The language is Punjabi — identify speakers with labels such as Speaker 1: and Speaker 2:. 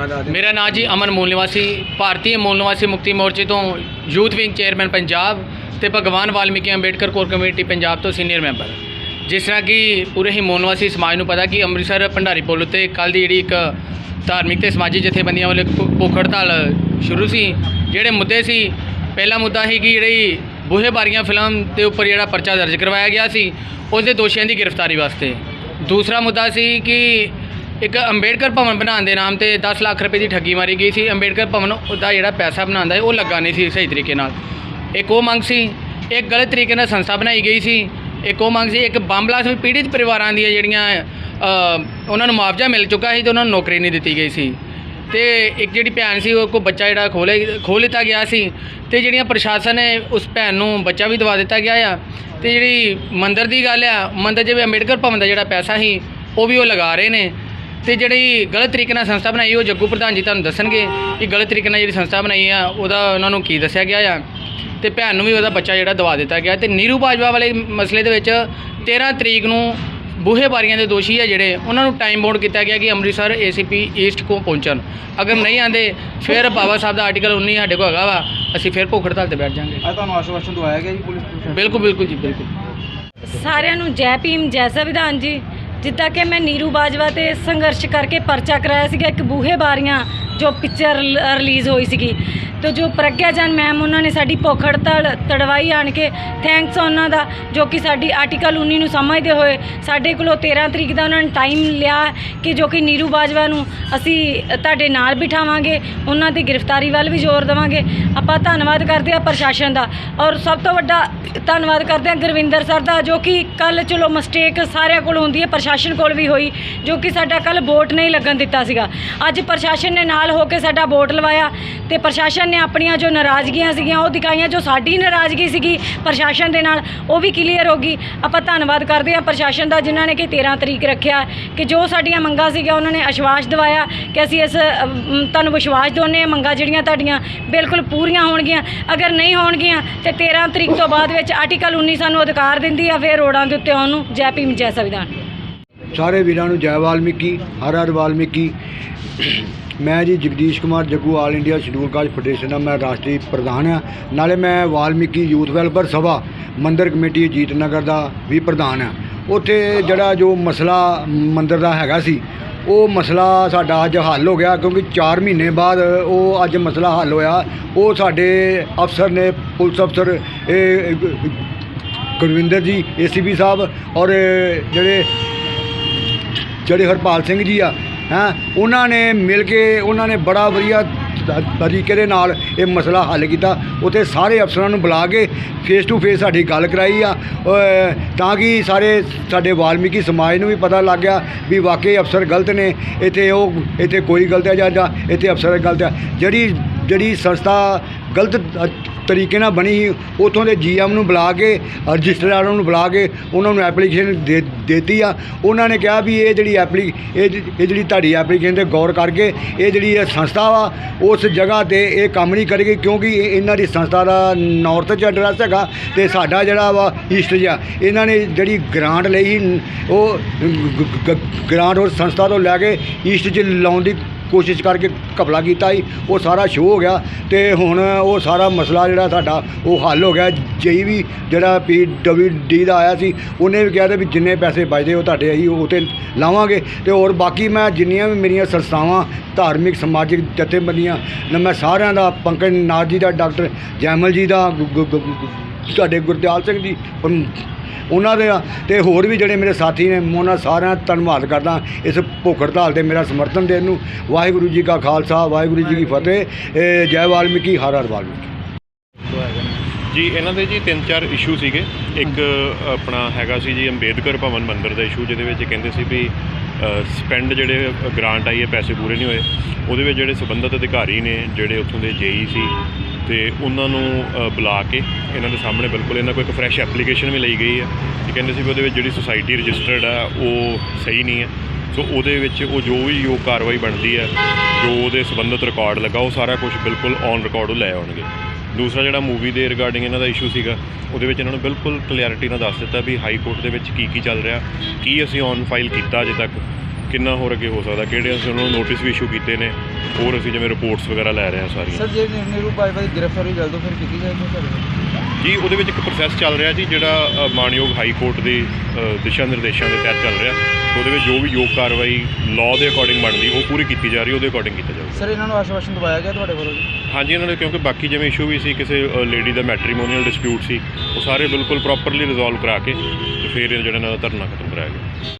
Speaker 1: ਕੋਈ ਮੰਗਾ
Speaker 2: ਮੇਰਾ ਨਾਮ ਜੀ ਅਮਨ ਮੂਲ ਨਿਵਾਸੀ ਭਾਰਤੀ ਮੂਲ ਨਿਵਾਸੀ ਮੁਕਤੀ ਮੋਰਚੇ ਤੋਂ ਯੂਥ ਵਿੰਗ ਚੇਅਰਮੈਨ ਪੰਜਾਬ ਤੇ ਭਗਵਾਨ ਵਾਲਮੀਕੀ ਅੰਬੇਡਕਰ ਕੋਰ ਕਮੇਟੀ ਪੰਜਾਬ ਤੋਂ ਸੀਨੀਅਰ ਮੈਂਬਰ। ਜਿਸ ਤਰ੍ਹਾਂ ਕਿ ਪੂਰੇ ਹੀ ਮੂਲ ਨਿਵਾਸੀ ਸਮਾਜ ਨੂੰ ਪਤਾ ਕਿ ਅੰਮ੍ਰਿਤਸਰ ਭੰਡਾਰੀ ਪੁਲ ਉੱਤੇ ਕੱਲ ਦੀ ਜਿਹੜੀ ਇੱਕ ਧਾਰਮਿਕ ਤੇ ਸਮਾਜੀ ਜਥੇਬੰਦੀਆਂ ਵੱਲੋਂ ਇੱਕ ਭੁ- ਭੁੱਖ ਹੜਤਾਲ ਸ਼ੁਰੂ ਸੀ, ਜਿਹੜੇ ਮੁੱਦੇ ਸੀ, ਪਹਿਲਾ ਮੁੱਦਾ ਸੀ ਕਿ ਜਿਹੜੀ ਬੂਹੇ ਬਾਰੀਆਂ ਫਿਲਮ ਦੇ ਉੱਪਰ ਜਿਹੜਾ ਪਰਚਾ ਦਰਜ ਕਰਵਾਇਆ ਗਿਆ ਸੀ ਉਸ ਦੇ ਦੋਸ਼ੀਆਂ ਦੀ ਗ੍ਰਿਫਤਾਰੀ ਵਾਸਤੇ। ਦੂਸਰਾ ਮੁੱਦਾ ਸੀ ਕਿ ਇੱਕ ਅੰਬੇਡਕਰ ਭਵਨ ਬਣਾਉਣ ਦੇ ਨਾਮ ਤੇ 10 ਲੱਖ ਰੁਪਏ ਦੀ ਠੱਗੀ ਮਾਰੀ ਗਈ ਸੀ। ਅੰਬੇਡਕਰ ਭਵਨ ਦਾ ਜਿਹੜਾ ਪੈਸਾ ਬਣਾਉਂਦਾ ਹੈ ਉਹ ਲੱਗਾ ਨਹੀਂ ਸੀ ਸਹੀ ਤਰੀਕੇ ਨਾਲ। ਇੱਕ ਉਹ ਮੰਗ ਸੀ, ਇੱਕ ਗਲਤ ਤਰੀਕੇ ਨਾਲ ਸੰਸਥਾ ਬਣਾਈ ਗਈ ਸੀ। ਇੱਕ ਉਹ ਮੰਗ ਸੀ, ਇੱਕ ਬੰਬਲਾਸ ਵੀ ਪੀੜਿਤ ਪਰਿਵਾਰਾਂ ਦੀਆਂ ਜਿਹੜੀਆਂ ਉਹਨਾਂ ਨੂੰ ਮੁਆਵਜ਼ਾ ਮਿਲ ਚੁੱਕਾ ਸੀ ਤੇ ਉਹਨਾਂ ਨੂੰ ਨੌਕਰੀ ਨਹੀਂ ਦਿੱਤੀ ਗਈ ਸੀ। ਤੇ ਇੱਕ ਜਿਹੜੀ ਭੈਣ ਸੀ, ਉਹ ਕੋ ਬੱਚਾ ਜਿਹੜਾ ਖੋਲੇ ਖੋਹ ਲਿੱਤਾ ਗਿਆ ਸੀ। ਤੇ ਜਿਹੜੀਆਂ ਪ੍ਰਸ਼ਾਸਨ ਨੇ ਉਸ ਭੈਣ ਨੂੰ ਬੱਚਾ ਵੀ ਦਵਾ ਦਿੱਤਾ ਗਿਆ ਆ। ਤੇ ਜਿਹੜੀ ਮੰਦਰ ਦੀ ਗੱਲ ਆ, ਮੰਦਰ ਜਿਵੇਂ ਅੰਬੇਡਕਰ ਭਵਨ ਦਾ ਜਿਹੜਾ ਪੈਸਾ ਸੀ, ਉਹ ਵੀ ਉਹ ਲਗਾ ਰਹੇ ਨੇ। ਤੇ ਜਿਹੜੀ ਗਲਤ ਤਰੀਕੇ ਨਾਲ ਸੰਸਥਾ ਬਣਾਈ ਉਹ ਜੱਗੂ ਪ੍ਰਧਾਨ ਜੀ ਤੁਹਾਨੂੰ ਦੱਸਣਗੇ ਕਿ ਗਲਤ ਤਰੀਕੇ ਨਾਲ ਜਿਹੜੀ ਸੰਸਥਾ ਬਣਾਈ ਆ ਉਹਦਾ ਉਹਨਾਂ ਨੂੰ ਕੀ ਦੱਸਿਆ ਗਿਆ ਆ। ਤੇ ਭੈਣ ਨੂੰ ਵੀ ਉਹਦਾ ਬੱਚਾ ਜਿਹੜਾ ਦਵਾ ਦਿੱਤਾ ਗਿਆ। ਤੇ ਨੀਰੂ ਬਾਜਵਾ ਵਾਲੇ ਮਸਲੇ ਦੇ ਵਿੱਚ 13 ਤਰੀਕ ਨੂੰ ਬੂਹੇ ਬਾਰੀਆਂ ਦੇ ਦੋਸ਼ੀ ਆ ਜਿਹੜੇ ਉਹਨਾਂ ਨੂੰ ਟਾਈਮ ਬੌਂਡ ਕੀਤਾ ਗਿਆ ਕਿ ਅੰਮ੍ਰਿਤਸਰ ਏਸੀਪੀ ਈਸਟ ਕੋ ਪਹੁੰਚਣ। ਅਗਰ ਨਹੀਂ ਆਂਦੇ ਫਿਰ ਬਾਬਾ ਸਾਹਿਬ ਦਾ ਆਰਟੀਕਲ 19 ਸਾਡੇ ਕੋਲ ਹੈਗਾ ਵਾ ਅਸੀਂ ਫਿਰ ਭੁੱਖ ਹੜਤਾਲ ਤੇ ਬੈਠ ਜਾਾਂਗੇ।
Speaker 1: ਅੱਜ ਤੁਹਾਨੂੰ ਆਸ਼ਵਾਸਨ ਦਵਾਇਆ ਗਿਆ ਜੀ ਪੁਲਿਸ
Speaker 2: ਬਿਲਕੁਲ ਬਿਲਕੁਲ ਜੀ ਬਿਲਕੁਲ।
Speaker 3: ਸਾਰਿਆਂ ਨੂੰ ਜੈ ਭੀਮ ਜੈ ਸੰਵਿਧਾਨ ਜੀ। ਜਿੱਦਾਂ ਕਿ ਮੈਂ ਨੀਰੂ ਬਾਜਵਾ ਤੇ ਸੰਘਰਸ਼ ਕਰਕੇ ਪਰਚਾ ਕਰਾਇਆ ਸੀਗਾ ਇੱਕ ਬੂਹੇ ਬਾਰੀਆਂ ਜੋ ਪਿਕਚਰ ਰਿਲੀਜ਼ ਹੋਈ ਸੀਗੀ। ਤੇ ਜੋ ਪ੍ਰਗਿਆ ਜਨ ਮੈਮ ਉਹਨਾਂ ਨੇ ਸਾਡੀ ਭੁੱਖ ਹੜਤਾਲ ਤੜਵਾਈ ਆਣ ਕੇ ਥੈਂਕਸ ਉਹਨਾਂ ਦਾ, ਜੋ ਕਿ ਸਾਡੀ ਆਰਟੀਕਲ 19 ਨੂੰ ਸਮਝਦੇ ਹੋਏ, ਸਾਡੇ ਕੋਲੋਂ 13 ਤਰੀਕ ਦਾ ਉਹਨਾਂ ਨੇ ਟਾਈਮ ਲਿਆ ਕਿ ਜੋ ਕਿ ਨੀਰੂ ਬਾਜਵਾ ਨੂੰ ਅਸੀਂ ਤੁਹਾਡੇ ਨਾਲ ਬਿਠਾਵਾਂਗੇ, ਉਹਨਾਂ ਦੀ ਗ੍ਰਿਫਤਾਰੀ ਵੱਲ ਵੀ ਜ਼ੋਰ ਦੇਵਾਂਗੇ। ਆਪਾਂ ਧੰਨਵਾਦ ਕਰਦੇ ਆ ਪ੍ਰਸ਼ਾਸਨ ਦਾ। ਔਰ ਸਭ ਤੋਂ ਵੱਡਾ ਧੰਨਵਾਦ ਕਰਦੇ ਆ ਗੁਰਵਿੰਦਰ ਸਰ ਦਾ, ਜੋ ਕਿ ਕੱਲ ਚਲੋ ਮਿਸਟੇਕ ਸਾਰਿਆਂ ਕੋਲ ਹੁੰਦੀ ਹੈ, ਪ੍ਰਸ਼ਾਸਨ ਕੋਲ ਵੀ ਹੋਈ, ਜੋ ਕਿ ਸਾਡਾ ਕੱਲ ਵੋਟ ਨਹੀਂ ਲੱਗਣ ਦਿੱਤਾ ਸੀਗਾ। ਅੱਜ ਪ੍ਰਸ਼ਾਸਨ ਨੇ ਨਾਲ ਹੋ ਕੇ ਸਾਡਾ ਵੋਟ ਲਵਾਇਆ ਤੇ ਪ੍ਰਸ਼ਾਸਨ ਨੇ ਆਪਣੀਆਂ ਜੋ ਨਾਰਾਜ਼ਗੀਆਂ ਸੀਗੀਆਂ, ਉਹ ਦਿਖਾਈਆਂ ਜੋ ਸਾਡੀ ਨਾਰਾਜ਼ਗੀ ਸੀਗੀ ਪ੍ਰਸ਼ਾਸਨ ਦੇ ਨਾਲ, ਉਹ ਵੀ ਕਲੀਅਰ ਹੋ ਗਈ। ਆਪਾਂ ਧੰਨਵਾਦ ਕਰਦੇ ਹਾਂ ਪ੍ਰਸ਼ਾਸਨ ਦਾ ਜਿਨ੍ਹਾਂ ਨੇ ਕਿ 13 ਤਰੀਕ ਰੱਖਿਆ, ਕਿ ਜੋ ਸਾਡੀਆਂ ਮੰਗਾਂ ਸੀਗੀਆਂ, ਉਹਨਾਂ ਨੇ ਆਸ਼ਵਾਸ ਦਿਵਾਇਆ ਕਿ ਅਸੀਂ ਇਸ ਤੁਹਾਨੂੰ ਵਿਸ਼ਵਾਸ ਦਿਵਾਉਂਦੇ ਹਾਂ, ਮੰਗਾਂ ਜਿਹੜੀਆਂ ਤੁਹਾਡੀਆਂ ਬਿਲਕੁਲ ਪੂਰੀਆਂ ਹੋਣਗੀਆਂ। ਅਗਰ ਨਹੀਂ ਹੋਣਗੀਆਂ, ਤੇ 13 ਤਰੀਕ ਤੋਂ ਬਾਅਦ ਵਿੱਚ ਆਰਟੀਕਲ 19 ਸਾਨੂੰ ਅਧਿਕਾਰ ਦਿੰਦੀ ਆ, ਫਿਰ ਰੋਡਾਂ ਦੇ ਉੱਤੇ ਆਉਣ ਨੂੰ ਜੈ ਭੀਮ, ਜੈ ਸੰਵਿਧਾਨ।
Speaker 1: ਸਾਰੇ ਵੀਰਾਂ ਨੂੰ ਜੈ ਵਾਲਮੀਕੀ, ਹਰ ਹਰ ਵਾਲਮੀਕੀ। ਮੈਂ ਜੀ Jagdish Kumar Jaggu all India schedule caste federation ਦਾ ਮੈਂ ਰਾਸ਼ਟਰੀ ਪ੍ਰਧਾਨ ਹਾਂ। ਨਾਲੇ ਮੈਂ ਵਾਲਮੀਕੀ ਯੂਥ ਵੈਲਫੇਅਰ ਸਭਾ ਮੰਦਰ ਕਮੇਟੀ ਅਜੀਤ ਨਗਰ ਦਾ ਵੀ ਪ੍ਰਧਾਨ ਹਾਂ। ਉੱਥੇ ਜਿਹੜਾ ਜੋ ਮਸਲਾ ਮੰਦਰ ਦਾ ਹੈਗਾ ਸੀ, ਉਹ ਮਸਲਾ ਸਾਡਾ ਅੱਜ ਹੱਲ ਹੋ ਗਿਆ ਕਿਉਂਕਿ 4 ਮਹੀਨੇ ਬਾਅਦ ਉਹ ਅੱਜ ਮਸਲਾ ਹੱਲ ਹੋਇਆ। ਉਹ ਸਾਡੇ ਅਫਸਰ ਨੇ ਪੁਲਿਸ ਅਫਸਰ, ਇਹ ਗੁਰਵਿੰਦਰ ਜੀ ਏਸੀਪੀ ਸਾਹਿਬ ਔਰ ਜਿਹੜੇ ਜਿਹੜੇ ਹਰਪਾਲ ਸਿੰਘ ਜੀ ਆ ਹੈਂ? ਉਹਨਾਂ ਨੇ ਮਿਲ ਕੇ ਉਹਨਾਂ ਨੇ ਬੜਾ ਵਧੀਆ ਤਰੀਕੇ ਦੇ ਨਾਲ ਇਹ ਮਸਲਾ ਹੱਲ ਕੀਤਾ। ਉੱਥੇ ਸਾਰੇ ਅਫਸਰਾਂ ਨੂੰ ਬੁਲਾ ਕੇ ਫੇਸ ਟੂ ਫੇਸ ਸਾਡੀ ਗੱਲ ਕਰਾਈ ਆ। ਤਾਂ ਕਿ ਸਾਰੇ ਸਾਡੇ ਵਾਲਮੀਕੀ ਸਮਾਜ ਨੂੰ ਵੀ ਪਤਾ ਲੱਗ ਗਿਆ ਵੀ ਵਾਕਈ ਅਫਸਰ ਗਲਤ ਨੇ। ਇੱਥੇ ਉਹ, ਇੱਥੇ ਕੋਈ ਗਲਤ ਹੈ ਜਾਂ ਇੱਥੇ ਅਫਸਰ ਗਲਤ ਹੈ। ਜਿਹੜੀ ਜਿਹੜੀ ਸੰਸਥਾ ਗਲਤ ਤਰੀਕੇ ਨਾਲ ਬਣੀ ਸੀ ਉਥੋਂ ਦੇ ਜੀਐਮ ਨੂੰ ਬੁਲਾ ਕੇ ਰਜਿਸਟਰਾਰਾਂ ਨੂੰ ਬੁਲਾ ਕੇ ਉਹਨਾਂ ਨੂੰ ਐਪਲੀਕੇਸ਼ਨ ਦੇ ਦਿੱਤੀ ਆ। ਉਹਨਾਂ ਨੇ ਕਿਹਾ ਵੀ ਇਹ ਜਿਹੜੀ ਐਪਲੀ ਇਹ ਇਹ ਜਿਹੜੀ ਤੁਹਾਡੀ ਐਪਲੀਕੇਸ਼ਨ ਤੇ ਗੌਰ ਕਰਕੇ ਇਹ ਜਿਹੜੀ ਇਹ ਸੰਸਥਾ ਵਾ ਉਸ ਜਗ੍ਹਾ ਤੇ ਇਹ ਕੰਮ ਨਹੀਂ ਕਰੇਗੀ ਕਿਉਂਕਿ ਇਹਨਾਂ ਦੀ ਸੰਸਥਾ ਦਾ ਨਾਰਥ 'ਚ ਐਡਰੈਸ ਹੈਗਾ ਤੇ ਸਾਡਾ ਜਿਹੜਾ ਵਾ ਈਸਟ 'ਚ ਆ। ਇਹਨਾਂ ਨੇ ਜਿਹੜੀ ਗ੍ਰਾਂਟ ਲਈ ਸੀ, ਉਹ ਗ- ਗ- ਗ੍ਰਾਂਟ ਉਸ ਸੰਸਥਾ ਤੋਂ ਲੈ ਕੇ ਈਸਟ 'ਚ ਲਾਉਣ ਦੀ ਕੋਸ਼ਿਸ਼ ਕਰਕੇ ਘਪਲਾ ਕੀਤਾ ਸੀ, ਉਹ ਸਾਰਾ ਸ਼ੋਅ ਹੋ ਗਿਆ ਤੇ ਹੁਣ ਉਹ ਸਾਰਾ ਮਸਲਾ ਜਿਹੜਾ ਸਾਡਾ, ਉਹ ਹੱਲ ਹੋ ਗਿਆ। ਜਈ ਵੀ ਜਿਹੜਾ ਪੀ ਡਬਲਯੂ ਡੀ ਦਾ ਆਇਆ ਸੀ, ਉਹਨੇ ਵੀ ਕਿਹਾ ਤੇ ਵੀ ਜਿੰਨੇ ਪੈਸੇ ਬਚਦੇ ਉਹ ਤੁਹਾਡੇ ਅਸੀਂ ਉਹ ਤੇ ਲਾਵਾਂਗੇ। ਤੇ ਹੋਰ ਬਾਕੀ ਮੈਂ ਜਿੰਨੀਆਂ ਵੀ ਮੇਰੀਆਂ ਸੰਸਥਾਵਾਂ, ਧਾਰਮਿਕ, ਸਮਾਜਿਕ ਜਥੇਬੰਦੀਆਂ, ਨਾ ਮੈਂ ਸਾਰਿਆਂ ਦਾ, ਪੰਕਜ ਨਾਥ ਜੀ ਦਾ, ਡਾਕਟਰ ਜੈਮਲ ਜੀ ਦਾ ਗੁ- ਤੁਹਾਡੇ ਗੁਰਦਿਆਲ ਸਿੰਘ ਜੀ ਉਹਨਾਂ ਦੇ ਤੇ ਹੋਰ ਵੀ ਜਿਹੜੇ ਮੇਰੇ ਸਾਥੀ ਨੇ ਮੈਂ ਉਹਨਾਂ ਸਾਰਿਆਂ ਦਾ ਧੰਨਵਾਦ ਕਰਦਾ ਇਸ ਭੁੱਖ ਹੜਤਾਲ ਤੇ ਮੇਰਾ ਸਮਰਥਨ ਦੇਣ ਨੂੰ। ਵਾਹਿਗੁਰੂ ਜੀ ਕਾ ਖਾਲਸਾ ਵਾਹਿਗੁਰੂ ਜੀ ਕੀ ਫਤਿਹ। ਜੈ ਵਾਲਮੀਕੀ ਹਰ ਹਰ ਵਾਲਮੀਕੀ।
Speaker 4: ਜੀ ਇਹਨਾਂ ਦੇ ਜੀ ਤਿੰਨ ਚਾਰ ਇਸ਼ੂ ਸੀਗੇ। ਇੱਕ ਆਪਣਾ ਹੈਗਾ ਸੀ ਜੀ ਅੰਬੇਦਕਰ ਭਵਨ ਮੰਦਿਰ ਦਾ ਇਸ਼ੂ ਜਿਹਦੇ ਵਿੱਚ ਕਹਿੰਦੇ ਸੀ ਵੀ ਸਪੈਂਡ ਜਿਹੜੇ ਗ੍ਰਾਂਟ ਆਈ ਹੈ ਪੈਸੇ ਪੂਰੇ ਨਹੀਂ ਹੋਏ। ਉਹਦੇ ਵਿੱਚ ਜਿਹੜੇ ਸੰਬੰਧਿਤ ਅਧਿਕਾਰੀ ਨੇ ਜਿਹੜੇ ਉੱਥੋਂ ਦੇ ਜੇਈ ਸੀ ਤੇ ਉਹਨਾਂ ਨੂੰ ਬੁਲਾ ਕੇ ਇਹਨਾਂ ਦੇ ਸਾਹਮਣੇ ਬਿਲਕੁਲ ਇਹਨਾਂ ਕੋਲ ਇੱਕ ਫਰੈਸ਼ ਐਪਲੀਕੇਸ਼ਨ ਵੀ ਲਈ ਗਈ ਹੈ। ਕਿ ਕਹਿੰਦੇ ਸੀ ਵੀ ਉਹਦੇ ਵਿੱਚ ਜਿਹੜੀ ਸੁਸਾਇਟੀ ਰਜਿਸਟਰਡ ਆ, ਉਹ ਸਹੀ ਨਹੀਂ ਹੈ। ਸੋ ਉਹਦੇ ਵਿੱਚ ਉਹ ਜੋ ਵੀ ਉਹ ਕਾਰਵਾਈ ਬਣਦੀ ਹੈ, ਜੋ ਉਹਦੇ ਸੰਬੰਧਿਤ ਰਿਕਾਰਡ ਲੱਗਾ, ਉਹ ਸਾਰਾ ਕੁਝ ਬਿਲਕੁਲ ਔਨ ਰਿਕਾਰਡ ਉਹ ਲੈ ਆਉਣਗੇ। ਦੂਸਰਾ ਜਿਹੜਾ ਮੂਵੀ ਦੇ ਰਿਗਾਰਡਿੰਗ ਇਹਨਾਂ ਦਾ ਇਸ਼ੂ ਸੀਗਾ, ਉਹਦੇ ਵਿੱਚ ਇਹਨਾਂ ਨੂੰ ਬਿਲਕੁਲ ਕਲੈਰਿਟੀ ਨਾਲ ਦੱਸ ਦਿੱਤਾ ਵੀ ਹਾਈ ਕੋਰਟ ਦੇ ਵਿੱਚ ਕੀ ਕੀ ਚੱਲ ਰਿਹਾ, ਕੀ ਅਸੀਂ ਔਨ ਫਾਈਲ ਕੀਤਾ ਅਜੇ ਤੱਕ। ਕਿੰਨਾ ਹੋਰ ਅੱਗੇ ਹੋ ਸਕਦਾ? ਕਿਹੜੇ ਅਸੀਂ ਉਹਨਾਂ ਨੂੰ ਨੋਟਿਸ ਵੀ ਇਸ਼ੂ ਕੀਤੇ ਨੇ? ਹੋਰ ਅਸੀਂ ਜਿਵੇਂ ਰਿਪੋਰਟਸ ਵਗੈਰਾ ਲੈ ਰਹੇ ਹਾਂ ਸਾਰੀਆਂ।
Speaker 5: ਸਰ ਜੇ ਨੀਰੂ ਦੀ ਗ੍ਰਿਫਤਾਰੀ ਜਲਦ ਤੋਂ ਫਿਰ ਕੀਤੀ ਜਾਏਗੀ ਸਰ
Speaker 4: ਜੀ ਉਹਦੇ ਵਿੱਚ ਇੱਕ ਪ੍ਰੋਸੈਸ ਚੱਲ ਰਿਹਾ ਜੀ ਜਿਹੜਾ ਅ, ਮਾਣਯੋਗ ਹਾਈ ਕੋਰਟ ਦੇ ਦਿਸ਼ਾ ਨਿਰਦੇਸ਼ਾਂ ਦੇ ਤਹਿਤ ਚੱਲ ਰਿਹਾ। ਉਹਦੇ ਵਿੱਚ ਜੋ ਵੀ ਯੋਗ ਕਾਰਵਾਈ ਲਾਅ ਦੇ ਅਕੋਰਡਿੰਗ ਬਣਦੀ ਉਹ ਪੂਰੀ ਕੀਤੀ ਜਾ ਰਹੀ ਉਹਦੇ ਅਕੋਰਡਿੰਗ ਕੀਤਾ ਜਾਊਗਾ।
Speaker 5: ਸਰ ਇਹਨਾਂ ਨੂੰ ਆਸ਼ਵਾਸਨ ਦਵਾਇਆ ਗਿਆ ਤੁਹਾਡੇ ਵੱਲੋਂ ਜੀ?
Speaker 4: ਹਾਂਜੀ ਇਹਨਾਂ ਨੇ ਕਿਉਂਕਿ ਬਾਕੀ ਜਿਵੇਂ ਇਸ਼ੂ ਵੀ ਸੀ ਕਿਸੇ ਲੇਡੀ ਦਾ ਮੈਟਰੀਮੋਨੀਅਲ ਡਿਸਪਿਊਟ ਸੀ ਉਹ ਸਾਰੇ ਬਿਲਕੁਲ ਪ੍ਰੋਪਰਲੀ ਰਿਜ਼ੋਲਵ ਕਰਾ ਕੇ ਤੇ ਫਿਰ ਇਹ ਜਿਹੜਾ ਇਹਨਾਂ ਦਾ ਧਰਨਾ ਖਤਮ ਕਰਾਇਆ ਗਿਆ।